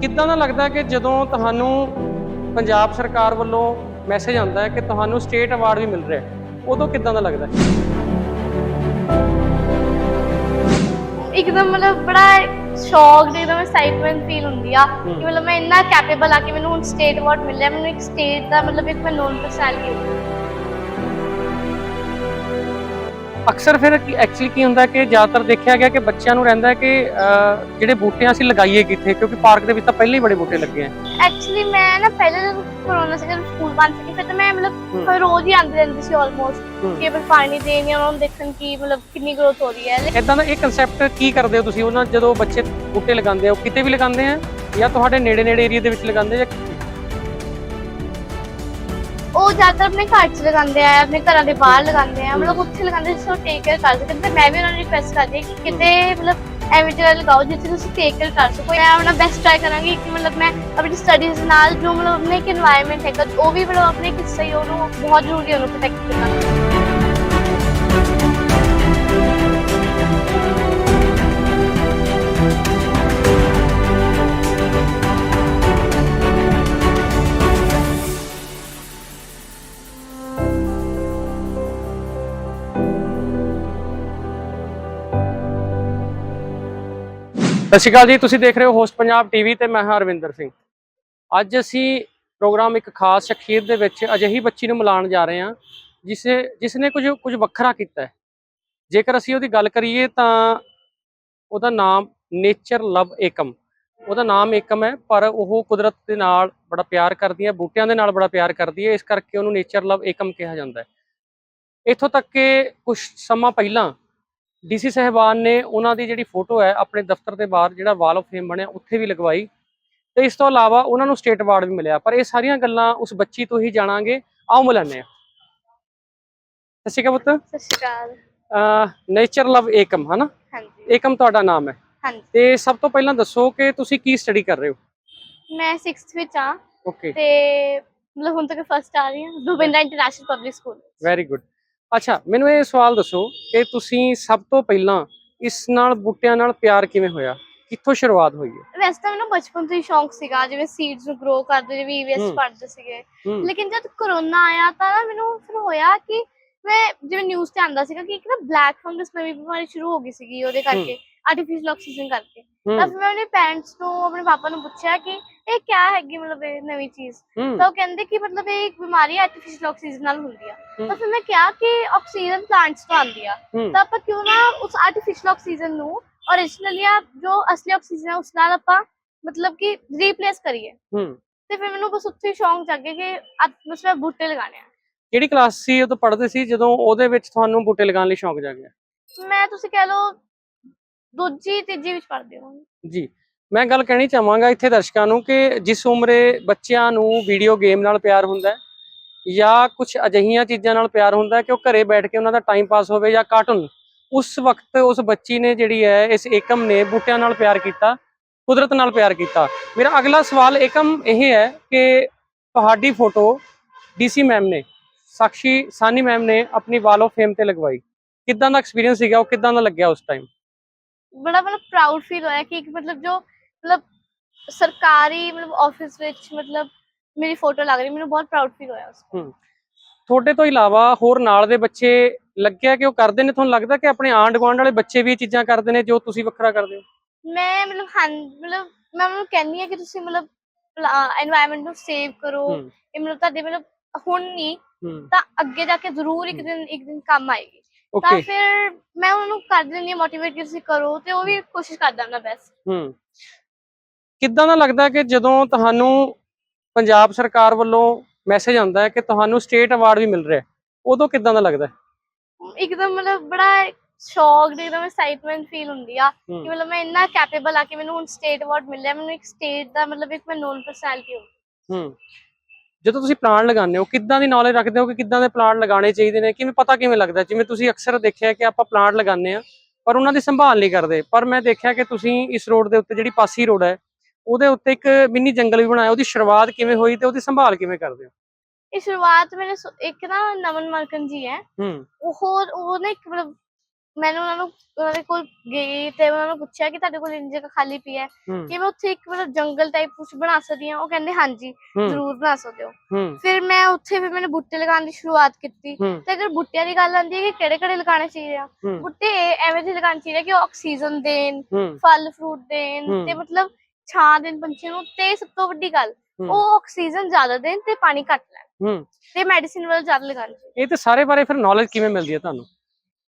ਕਿੱਦਾਂ ਦਾ ਲੱਗਦਾ ਕਿ ਜਦੋਂ ਤੁਹਾਨੂੰ ਪੰਜਾਬ ਸਰਕਾਰ ਵੱਲੋਂ ਮੈਸੇਜ ਆਉਂਦਾ ਹੈ ਕਿ ਤੁਹਾਨੂੰ ਸਟੇਟ ਅਵਾਰਡ ਵੀ ਮਿਲ ਰਿਹਾ ਉਦੋਂ ਕਿੱਦਾਂ ਦਾ ਲੱਗਦਾ ਇੱਕਦਮ ਮਤਲਬ ਬੜਾ ਸ਼ੌਕ ਦੇ ਇੱਕਦਮ ਐਕਸਾਈਟਮੈਂਟ ਫੀਲ ਹੁੰਦੀ ਆ ਕਿ ਮਤਲਬ ਮੈਂ ਇੰਨਾ ਕੈਪੇਬਲ ਆ ਕਿ ਮੈਨੂੰ ਹੁਣ ਸਟੇਟ ਅਵਾਰਡ ਮਿਲਿਆ ਮੈਨੂੰ ਇੱਕ ਸਟੇਟ ਦਾ ਮਤਲਬ ਇੱਕ ਮੈਂ ਨੋਨ ਪਰਸਨੈਲਿਟੀ ਹੋ ਗਈ ਅਕਸਰ ਫਿਰ ਐਕਚੁਅਲੀ ਕੀ ਹੁੰਦਾ ਕਿ ਜ਼ਿਆਦਾਤਰ ਦੇਖਿਆ ਗਿਆ ਕਿ ਬੱਚਿਆਂ ਨੂੰ ਰਹਿੰਦਾ ਕਿ ਜਿਹੜੇ ਬੂਟੇ ਅਸੀਂ ਲਗਾਈਏ ਕਿੱਥੇ ਕਿਉਂਕਿ ਪਾਰਕ ਦੇ ਵਿੱਚ ਤਾਂ ਪਹਿਲਾਂ ਹੀ ਬੜੇ ਬੂਟੇ ਲੱਗੇ ਆ ਐਕਚੁਅਲੀ ਮੈਂ ਨਾ ਪਹਿਲੇ ਜਦੋਂ ਕੋਰੋਨਾ ਸੀ ਜਦੋਂ ਸਕੂਲ ਬੰਦ ਸੀ ਫਿਰ ਤਾਂ ਮੈਂ ਮਤਲਬ ਰੋਜ਼ ਹੀ ਆਉਂਦੀ ਰਹਿੰਦੀ ਸੀ ਆਲਮੋਸਟ। ਕਿ ਬਸ ਪਾਣੀ ਦੇਣ ਜਾਂ ਉਹਨਾਂ ਨੂੰ ਦੇਖਣ ਕੀ ਮਤਲਬ ਕਿੰਨੀ ਗਰੋਥ ਹੋ ਰਹੀ ਹੈ ਇਦਾਂ ਦਾ ਇਹ ਕਨਸੈਪਟ ਕੀ ਕਰਦੇ ਹੋ ਤੁਸੀਂ ਉਹਨਾਂ ਜਦੋਂ ਬੱਚੇ ਬੂਟੇ ਲਗਾਉਂਦੇ ਆ ਉਹ ਕਿਤੇ ਵੀ ਲਗਾਉਂਦੇ ਆ ਜਾਂ ਤੁਹਾਡੇ ਨੇੜੇ ਨੇੜੇ ਏਰੀਆ ਦੇ ਵਿੱਚ ਲਗਾਉਂਦੇ ਆ ਜਾਂ? ਉਹ ਜ਼ਿਆਦਾਤਰ ਆਪਣੇ ਘਰ 'ਚ ਲਗਾਉਂਦੇ ਆ, ਆਪਣੇ ਘਰਾਂ ਦੇ ਬਾਹਰ ਲਗਾਉਂਦੇ ਆ, ਮਤਲਬ ਉੱਥੇ ਲਗਾਉਂਦੇ ਜਿੱਥੇ ਉਹ ਟੇਕ ਕੇਅਰ ਕਰ ਸਕਦੇ ਤੇ ਮੈਂ ਵੀ ਉਹਨਾਂ ਨੂੰ ਰਿਕੁਐਸਟ ਕਰਦੀ ਹਾਂ ਕਿ ਕਿਤੇ ਮਤਲਬ ਐਵੇਂ ਜਗ੍ਹਾ ਲਗਾਓ ਜਿੱਥੇ ਤੁਸੀਂ ਟੇਕ ਕੇਅਰ ਕਰ ਸਕੋ। ਮੈਂ ਆਪਣਾ ਬੈਸਟ ਟਰਾਈ ਕਰਾਂਗੀ ਕਿ ਮਤਲਬ ਮੈਂ ਆਪਣੀ ਸਟੱਡੀਜ਼ ਨਾਲ ਜੋ ਮਤਲਬ ਆਪਣੇ ਇੱਕ এনवायरमेंट ਹੈਗਾ, ਉਹ ਵੀ ਮਤਲਬ ਆਪਣੇ ਕਿਸੇ ਹੀ ਉਹਨੂੰ ਬਹੁਤ ਜ਼ਰੂਰੀ ਉਹਨੂੰ ਪ੍ਰੋਟੈਕਟ ਕਰਨਾ। ਸਤਿ ਸ਼੍ਰੀ ਅਕਾਲ ਜੀ, ਤੁਸੀਂ ਦੇਖ ਰਹੇ ਹੋ ਹੋਸਟ ਪੰਜਾਬ ਟੀਵੀ ਤੇ ਮੈਂ ਹਾਂ ਅਰਵਿੰਦਰ ਸਿੰਘ। ਅੱਜ ਅਸੀਂ ਪ੍ਰੋਗਰਾਮ ਇੱਕ ਖਾਸ ਸ਼ਖਸੀਅਤ ਦੇ ਵਿੱਚ ਅਜਿਹੀ ਬੱਚੀ ਨੂੰ ਮਿਲਾਉਣ ਜਾ ਰਹੇ ਹਾਂ ਜਿਸ ਜਿਸ ਨੇ ਕੁਝ ਕੁਝ ਵੱਖਰਾ ਕੀਤਾ ਹੈ। ਜੇਕਰ ਅਸੀਂ ਉਹਦੀ ਗੱਲ ਕਰੀਏ ਤਾਂ ਉਹਦਾ ਨਾਮ ਨੇਚਰ ਲਵ ਏਕਮ ਉਹਦਾ ਨਾਮ ਏਕਮ ਹੈ, ਪਰ ਉਹ ਕੁਦਰਤ ਦੇ ਨਾਲ ਬੜਾ ਪਿਆਰ ਕਰਦੀ ਹੈ, ਬੂਟਿਆਂ ਦੇ ਨਾਲ ਬੜਾ ਪਿਆਰ ਕਰਦੀ ਹੈ, ਇਸ ਕਰਕੇ ਉਹਨੂੰ ਨੇਚਰ ਲਵ ਏਕਮ ਕਿਹਾ ਜਾਂਦਾ ਹੈ। ਇੱਥੋਂ ਤੱਕ ਕਿ ਕੁਝ ਸਮਾਂ ਪਹਿਲਾਂ ਡੀਸੀ ਸਹਿਬਾਨ ਨੇ ਉਹਨਾਂ ਦੀ ਜਿਹੜੀ ਫੋਟੋ ਹੈ ਆਪਣੇ ਦਫ਼ਤਰ ਦੇ ਬਾਹਰ ਜਿਹੜਾ ਵਾਲ ਆਫ ਫੇਮ ਬਣਿਆ ਉੱਥੇ ਵੀ ਲਗਵਾਈ। ਤੇ ਇਸ ਤੋਂ ਇਲਾਵਾ ਉਹਨਾਂ ਨੂੰ ਸਟੇਟ ਅਵਾਰਡ ਵੀ ਮਿਲਿਆ। ਪਰ ਇਹ ਸਾਰੀਆਂ ਗੱਲਾਂ ਉਸ ਬੱਚੀ ਤੋਂ ਹੀ ਜਾਣਾਂਗੇ। ਆਓ ਮਿਲਾਨੇ ਆ ਸਤਿ ਸ਼੍ਰੀ ਅਕਾਲ ਪੁੱਤ। ਸਤਿ ਸ਼੍ਰੀ ਅਕਾਲ। ਨੇਚਰ ਲਵ ਏਕਮ ਹਨਾ? ਹਾਂਜੀ। ਏਕਮ ਤੁਹਾਡਾ ਨਾਮ ਹੈ। ਹਾਂਜੀ। ਤੇ ਸਭ ਤੋਂ ਪਹਿਲਾਂ ਦੱਸੋ ਕਿ ਤੁਸੀਂ ਕੀ ਸਟੱਡੀ ਕਰ ਰਹੇ ਹੋ? ਮੈਂ 6th ਵਿੱਚ ਆ ਓਕੇ ਤੇ ਮਤਲਬ ਹੁਣ ਤੱਕ ਫਸਟ ਆ ਰਹੀ ਹਾਂ। ਦੁਬਿੰਦਾ international public school very good ਅੱਛਾ ਮੈਨੂੰ ਇਹ ਸਵਾਲ ਦੱਸੋ ਕਿ ਤੁਸੀਂ ਸਭ ਤੋਂ ਪਹਿਲਾਂ ਇਸ ਨਾਲ ਬੂਟਿਆਂ ਨਾਲ ਪਿਆਰ ਕਿਵੇਂ ਹੋਇਆ? ਕਿੱਥੋਂ ਸ਼ੁਰੂਆਤ ਹੋਈ ਹੈ? ਵੈਸੇ ਤਾਂ ਮੈਨੂੰ ਬਚਪਨ ਤੋਂ ਹੀ ਸ਼ੌਂਕ ਸੀਗਾ ਜਿਵੇਂ ਸੀਡਸ ਨੂੰ ਗਰੋ ਕਰਦੇ ਜਿਵੇਂ ਈਵੀਐਸ। ਪੜ੍ਹਦੇ ਸੀਗੇ। ਲੇਕਿਨ ਜਦ ਕਰੋਨਾ ਆਇਆ ਤਾਂ ਨਾ ਮੈਨੂੰ ਫਿਰ ਹੋਇਆ ਕਿ ਮੈਂ ਜਿਵੇਂ ਨਿਊਜ਼ ਤੇ ਆਂਦਾ ਸੀਗਾ ਕਿ ਇੱਕ ਨਾ ਬਲੈਕ ਫੰਗਸ ਨਵੀਂ ਬਿਮਾਰੀ ਸ਼ੁਰੂ ਹੋ ਗਈ ਸੀਗੀ ਉਹਦੇ ਕਰਕੇ। ਆਰਟੀਫੀਸ਼ੀਅਲ ਆਕਸੀਜਨ ਕਰਕੇ। ਤਾਂ ਫਿਰ ਮੈਂ ਆਪਣੇ ਪੈਰੈਂਟਸ ਨੂੰ ਆਪਣੇ ਪਾਪਾ ਨੂੰ ਪੁੱਛਿਆ ਕਿ ਇਹ ਕੀ ਹੈਗੀ ਮਤਲਬ ਇਹ ਨਵੀਂ ਚੀਜ਼? ਹੂੰ। ਤਾਂ ਉਹ ਕਹਿੰਦੇ ਕਿ ਮਤਲਬ ਇਹ ਇੱਕ ਬਿਮਾਰੀ ਆਰਟੀਫੀਸ਼ੀਅਲ ਆਕਸੀਜਨ ਨਾਲ ਹੁੰਦੀ ਆ। ਤਾਂ ਫਿਰ ਮੈਂ ਕਿਹਾ ਕਿ ਆਕਸੀਜਨ ਪਲਾਂਟਸ ਤੋਂ ਆਉਂਦੀ ਆ। ਹੂੰ। ਤਾਂ ਆਪਾਂ ਕਿਉਂ ਨਾ ਉਸ ਆਰਟੀਫੀਸ਼ੀਅਲ ਆਕਸੀਜਨ ਨੂੰ originally ਆ ਜੋ ਅਸਲੀ ਆਕਸੀਜਨ ਹੈ ਉਸ ਨਾਲ ਆਪਾਂ ਮਤਲਬ ਕਿ ਰੀਪਲੇਸ ਕਰੀਏ। ਹੂੰ। ਤੇ ਫਿਰ ਮੈਨੂੰ ਬਸ ਉੱਥੇ ਹੀ ਸ਼ੌਂਕ ਜਾਗੇ ਕਿ ਬਸ ਮੈਂ ਬੂਟੇ ਲਗਾਣੇ ਆ। ਕਿਹੜੀ ਕਲਾਸ ਸੀ ਉਦੋਂ ਪੜ੍ਹਦੇ ਸੀ ਜਦੋਂ ਉਹਦੇ ਵਿੱਚ ਤੁਹਾਨੂੰ ਬੂਟੇ ਲਗਾਉਣ ਲਈ ਸ਼ੌਂਕ ਜਾਗਿਆ ਮੈਂ ਤੁਸੀਂ ਕਹਿ ਲਓ ਦੂਜੀ ਤੀਜੀ ਵਿੱਚ ਪੜ੍ਹਦੀ ਹਾਂ ਜੀ, ਮੈਂ ਗੱਲ ਕਹਿਣੀ ਚਾਹਾਂਗਾ ਇੱਥੇ ਦਰਸ਼ਕਾਂ ਨੂੰ ਕਿ ਜਿਸ ਉਮਰੇ ਬੱਚਿਆਂ ਨੂੰ ਵੀਡੀਓ ਗੇਮ ਨਾਲ ਪਿਆਰ ਹੁੰਦਾ ਹੈ ਜਾਂ ਕੁਝ ਅਜਿਹੀਆਂ ਚੀਜ਼ਾਂ ਨਾਲ ਪਿਆਰ ਹੁੰਦਾ ਹੈ ਕਿ ਉਹ ਘਰੇ ਬੈਠ ਕੇ ਉਹਨਾਂ ਦਾ ਟਾਈਮ ਪਾਸ ਹੋਵੇ ਜਾਂ ਕਾਰਟੂਨ ਉਸ ਵਕਤ ਉਸ ਬੱਚੀ ਨੇ ਜਿਹੜੀ ਹੈ ਇਸ ਏਕਮ ਨੇ ਬੂਟਿਆਂ ਨਾਲ ਪਿਆਰ ਕੀਤਾ, ਕੁਦਰਤ ਨਾਲ ਪਿਆਰ ਕੀਤਾ। ਮੇਰਾ ਅਗਲਾ ਸਵਾਲ ਏਕਮ ਇਹ ਹੈ ਕਿ ਤੁਹਾਡੀ ਫੋਟੋ ਡੀਸੀ ਮੈਮ ਨੇ, ਸਾਕਸ਼ੀ ਸਾਨੀ ਮੈਮ ਨੇ ਆਪਣੀ ਵਾਲ ਆਫ ਫੇਮ ਤੇ ਲਗਵਾਈ। ਕਿੱਦਾਂ ਦਾ ਐਕਸਪੀਰੀਅੰਸ ਸੀਗਾ, ਉਹ ਕਿੱਦਾਂ ਦਾ ਲੱਗਿਆ ਉਸ ਟਾਈਮ ਬੜਾ ਮਤਲਬ ਪ੍ਰਾਊਡ ਫੀਲ ਹੋਇਆ ਕਿ ਮਤਲਬ ਜੋ ਮਤਲਬ ਸਰਕਾਰੀ ਮਤਲਬ ਆਫਿਸ ਵਿੱਚ ਮਤਲਬ ਮੇਰੀ ਫੋਟੋ ਲੱਗ ਰਹੀ ਮੈਨੂੰ ਬਹੁਤ ਪ੍ਰਾਊਡ ਫੀਲ ਹੋਇਆ ਉਸ ਹੂੰ। ਤੁਹਾਡੇ ਤੋਂ ਇਲਾਵਾ ਹੋਰ ਨਾਲ ਦੇ ਬੱਚੇ ਲੱਗਿਆ ਕਿ ਉਹ ਕਰਦੇ ਨੇ? ਤੁਹਾਨੂੰ ਲੱਗਦਾ ਕਿ ਆਪਣੇ ਆਂਡ ਗਵਾਂਡ ਵਾਲੇ ਬੱਚੇ ਵੀ ਇਹ ਚੀਜ਼ਾਂ ਕਰਦੇ ਨੇ ਜੋ ਤੁਸੀਂ ਵੱਖਰਾ ਕਰਦੇ ਹੋ? ਮੈਂ ਮਤਲਬ ਹਾਂ ਮਤਲਬ ਮੈਂ ਉਹਨੂੰ ਕਹਿੰਦੀ ਆ ਕਿ ਤੁਸੀਂ ਮਤਲਬ এনवायरमेंट ਨੂੰ ਸੇਵ ਕਰੋ। ਇਹ ਮਤਲਬ ਤੁਹਾਡੇ ਮਤਲਬ ਹੁਣ ਨਹੀਂ ਤਾਂ ਅੱਗੇ ਜਾ ਕੇ ਜ਼ਰੂਰ ਇੱਕ ਦਿਨ ਇੱਕ ਦਿਨ ਕੰਮ ਆਏਗੀ। ਤਾਂ ਓਕੇ ਫਿਰ ਮੈਂ ਉਹਨਾਂ ਨੂੰ ਕਰ ਦਿੰਦੀ ਆ ਮੋਟੀਵੇਟ ਕਿ ਤੁਸੀਂ ਕਰੋ ਤੇ ਉਹ ਵੀ ਕੋਸ਼ਿਸ਼ ਕਰਦਾ ਆਪਣਾ ਬੈਸਟ ਹੂੰ। ਕਿੱਦਾਂ ਦਾ ਲੱਗਦਾ ਕਿ ਜਦੋਂ ਤੁਹਾਨੂੰ ਪੰਜਾਬ ਸਰਕਾਰ ਵੱਲੋਂ ਮੈਸੇਜ ਆਉਂਦਾ ਹੈ ਕਿ ਤੁਹਾਨੂੰ ਸਟੇਟ ਅਵਾਰਡ ਵੀ ਮਿਲ ਰਿਹਾ ਹੈ ਉਦੋਂ ਕਿੱਦਾਂ ਦਾ ਲੱਗਦਾ ਹੈ? ਇੱਕਦਮ ਮਤਲਬ ਬੜਾ ਸ਼ੌਕ ਦੇ ਇੱਕਦਮ ਐਕਸਾਈਟਮੈਂਟ ਫੀਲ ਹੁੰਦੀ ਆ ਕਿ ਹੂੰ। ਮਤਲਬ ਮੈਂ ਇੰਨਾ ਕੈਪੇਬਲ ਆ ਕਿ ਮੈਨੂੰ ਹੁਣ ਸਟੇਟ ਅਵਾਰਡ ਮਿਲਿਆ ਮੈਨੂੰ ਇੱਕ ਸਟੇਟ ਦਾ ਮਤਲਬ ਇੱਕ ਮੈਂ ਨੋਨ ਪਰਸਨੈਲਿਟੀ ਹਾਂ ਹੂੰ। ਜਦੋਂ ਤੁਸੀਂ ਪਲਾਂਟ ਲਗਾਉਂਦੇ ਹੋ ਕਿੱਦਾਂ ਦੀ ਨੌਲੇਜ ਰੱਖਦੇ ਹੋ ਕਿ ਕਿੱਦਾਂ ਦੇ ਪਲਾਂਟ ਲਗਾਉਣੇ ਚਾਹੀਦੇ ਨੇ? ਕਿਵੇਂ ਪਤਾ ਕਿਵੇਂ ਲੱਗਦਾ? ਜਿਵੇਂ ਤੁਸੀਂ ਅਕਸਰ ਦੇਖਿਆ ਕਿ ਆਪਾਂ ਪਲਾਂਟ ਲਗਾਉਂਦੇ ਆ ਪਰ ਉਹਨਾਂ ਦੀ ਸੰਭਾਲ ਨਹੀਂ ਕਰਦੇ। ਪਰ ਮੈਂ ਦੇਖਿਆ ਕਿ ਤੁਸੀਂ ਇਸ ਰੋਡ ਦੇ ਉੱਤੇ ਜਿਹੜੀ ਪਾਸੀ ਰੋਡ ਹੈ ਉਹਦੇ ਉੱਤੇ ਇੱਕ ਮਿੰਨੀ ਜੰਗਲ ਵੀ ਬਣਾਇਆ। ਉਹਦੀ ਸ਼ੁਰੂਆਤ ਕਿਵੇਂ ਹੋਈ ਤੇ ਉਹਦੀ ਸੰਭਾਲ ਕਿਵੇਂ ਕਰਦੇ ਹੋ? ਇਹ ਸ਼ੁਰੂਆਤ ਮੇਰੇ ਇੱਕ ਨਾ ਨਮਨ ਮਲਕਨ ਜੀ ਹੈ। ਹੂੰ। ਉਹ ਉਹ ਨਾ ਇੱਕ ਮਤਲਬ ਮੈਨੂੰ ਉਹਨਾਂ ਨੂੰ ਉਹਨਾਂ ਦੇ ਕੋਲ ਗਈ ਤੇ ਉਹਨਾਂ ਨੂੰ ਪੁੱਛਿਆ ਕਿ ਤੁਹਾਡੇ ਕੋਲ ਇੰਨੀ ਜਗ੍ਹਾ ਖਾਲੀ ਪਈ ਹੈ ਹੂੰ। ਕਿ ਮੈਂ ਉੱਥੇ ਇੱਕ ਮਤਲਬ ਜੰਗਲ ਟਾਈਪ ਕੁਝ ਬਣਾ ਸਕਦੀ ਹਾਂ ਉਹ ਕਹਿੰਦੇ ਹਾਂਜੀ ਹੂੰ। ਜ਼ਰੂਰ ਬਣਾ ਸਕਦੇ ਹੋ। ਹੂੰ। ਫਿਰ ਮੈਂ ਉੱਥੇ ਫਿਰ ਮੈंने ਬੂਟੇ ਲਗਾਉਣ ਦੀ ਸ਼ੁਰੂਆਤ ਕੀਤੀ ਹੂੰ। ਤੇ ਅਗਰ ਬੂਟਿਆਂ ਦੀ ਗੱਲ ਆਉਂਦੀ ਹੈ ਕਿ ਕਿਹੜੇ ਕਿਹੜੇ ਲਗਾਉਣੇ ਚਾਹੀਦੇ ਆ ਹੂੰ। ਬੂਟੇ ਐਵੇਂ ਜਿਹੇ ਲਗਾਉਣੇ ਚਾਹੀਦੇ ਆ ਕਿ ਉਹ ਆਕਸੀਜਨ ਦੇਣ ਹੂੰ। ਫਲ ਫਰੂਟ ਦੇਣ ਹੂੰ। ਤੇ ਮਤਲਬ ਛਾਂ ਦੇਣ ਪੰਛੀਆਂ ਨੂੰ ਤੇ ਸਭ ਤੋਂ ਵੱਡੀ ਗੱਲ ਹੂੰ। ਉਹ ਆਕਸੀਜਨ ਜ਼ਿਆਦਾ ਦੇਣ ਤੇ ਪਾਣੀ ਘੱਟ ਲੈਣ। ਹੂੰ। ਤੇ ਮੈਡੀਸਿਨ ਵੱਲ ਜ਼ਿਆਦਾ ਲਗਾਉਣੀ ਇਹ ਤੇ ਸਾਰੇ ਬਾਰੇ ਫਿਰ ਨੌਲੇਜ ਕਿਵੇਂ ਮਿਲਦੀ ਹੈ ਤੁਹਾਨੂੰ?